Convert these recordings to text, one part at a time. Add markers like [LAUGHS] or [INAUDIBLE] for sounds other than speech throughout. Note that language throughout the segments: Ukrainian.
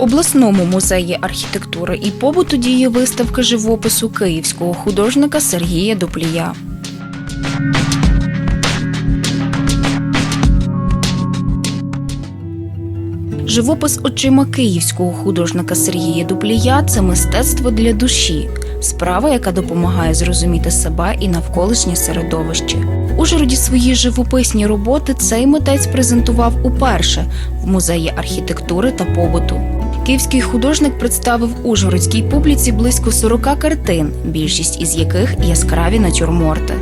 Обласному музеї архітектури і побуту діє виставка живопису київського художника Сергія Дуплія. Живопис очима київського художника Сергія Дуплія це мистецтво для душі, справа, яка допомагає зрозуміти себе і навколишнє середовище. У Ужгороді свої живописні роботи цей митець презентував уперше в музеї архітектури та побуту. Київський художник представив ужгородській публіці близько 40 картин, більшість із яких яскраві натюрморти.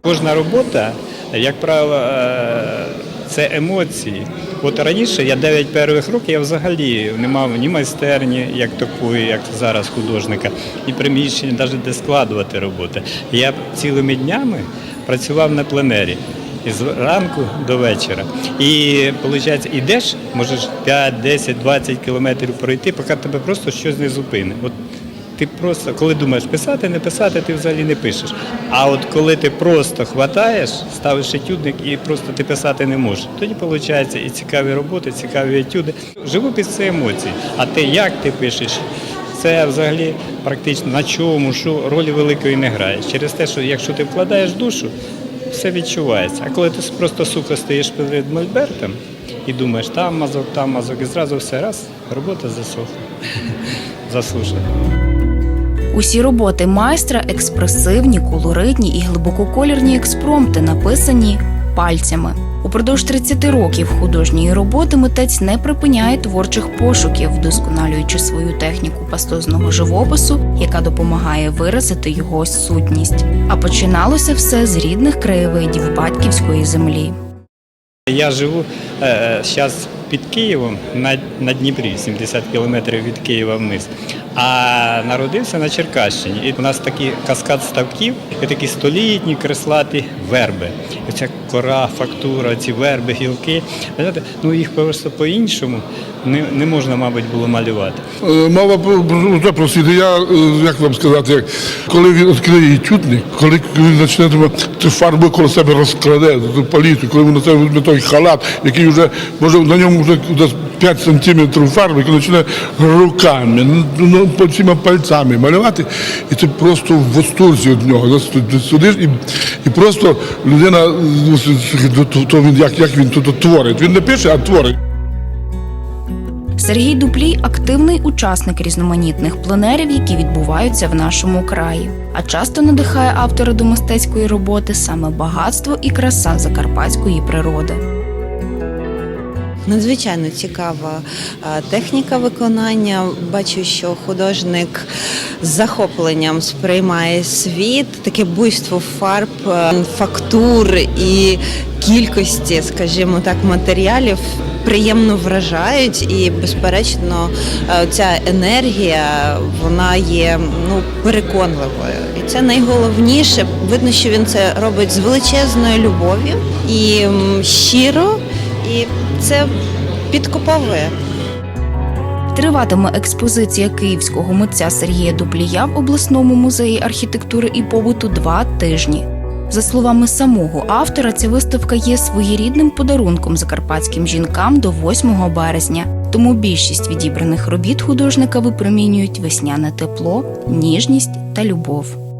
Кожна робота, як правило, е, це емоції. От раніше я 9 перших років я взагалі не мав ні майстерні, як такої, як зараз художника, ні приміщення, навіть де складувати роботи. Я цілими днями працював на пленері. Із ранку до вечора. І виходить, ідеш, можеш 5, 10, 20 кілометрів пройти, поки тебе просто щось не зупинить. От ти просто, коли думаєш писати, не писати, ти взагалі не пишеш. А от коли ти просто хватаєш, ставиш етюдник і просто ти писати не можеш, тоді виходить і цікаві роботи, цікаві етюди. Живопис це емоції. А те, як ти пишеш, це взагалі практично на чому, що ролі великої не грає. Через те, що якщо ти вкладаєш душу, все відчувається. А коли ти просто сухо стоїш перед мольбертом і думаєш, там мазок, там мазок, і зразу все раз, робота засохла, [LAUGHS] засушена. Усі роботи майстра експресивні, колоритні і глибококолірні експромти, написані пальцями. Упродовж 30 років художньої роботи митець не припиняє творчих пошуків, вдосконалюючи свою техніку пастозного живопису, яка допомагає виразити його сутність. А починалося все з рідних краєвидів батьківської землі. Я живу зараз під Києвом на, на Дніпрі, 70 кілометрів від Києва вниз. А народився на Черкащині. І у нас такий каскад ставків, і такі столітні креслаті верби. Оця кора, фактура, ці верби, гілки. Знаєте, ну їх просто по-іншому не, не можна, мабуть, було малювати. Е, Мова вже просити. Я е, як вам сказати, як коли він відкриє тютник, коли він почне цю фарбу коло себе розкладе, ту палітру, коли він на себе той халат, який вже може на ньому десь 5 сантиметрів фарби, коли почне руками, ну, ну, по цими пальцями малювати, і ти просто в восторзі від нього. Сидиш і, і просто людина, ну, то він як, як він тут творить. Він не пише, а творить. Сергій Дуплій активний учасник різноманітних пленерів, які відбуваються в нашому краї. А часто надихає автора до мистецької роботи саме багатство і краса закарпатської природи. Надзвичайно цікава е, техніка виконання. Бачу, що художник з захопленням сприймає світ, таке буйство фарб, е, фактур і кількості, скажімо так, матеріалів. Приємно вражають, і безперечно, е, ця енергія вона є ну переконливою, і це найголовніше. Видно, що він це робить з величезною любов'ю і щиро, і це підкуповує. Триватиме експозиція київського митця Сергія Дуплія в обласному музеї архітектури і побуту два тижні. За словами самого автора, ця виставка є своєрідним подарунком закарпатським жінкам до 8 березня. Тому більшість відібраних робіт художника випромінюють весняне тепло, ніжність та любов.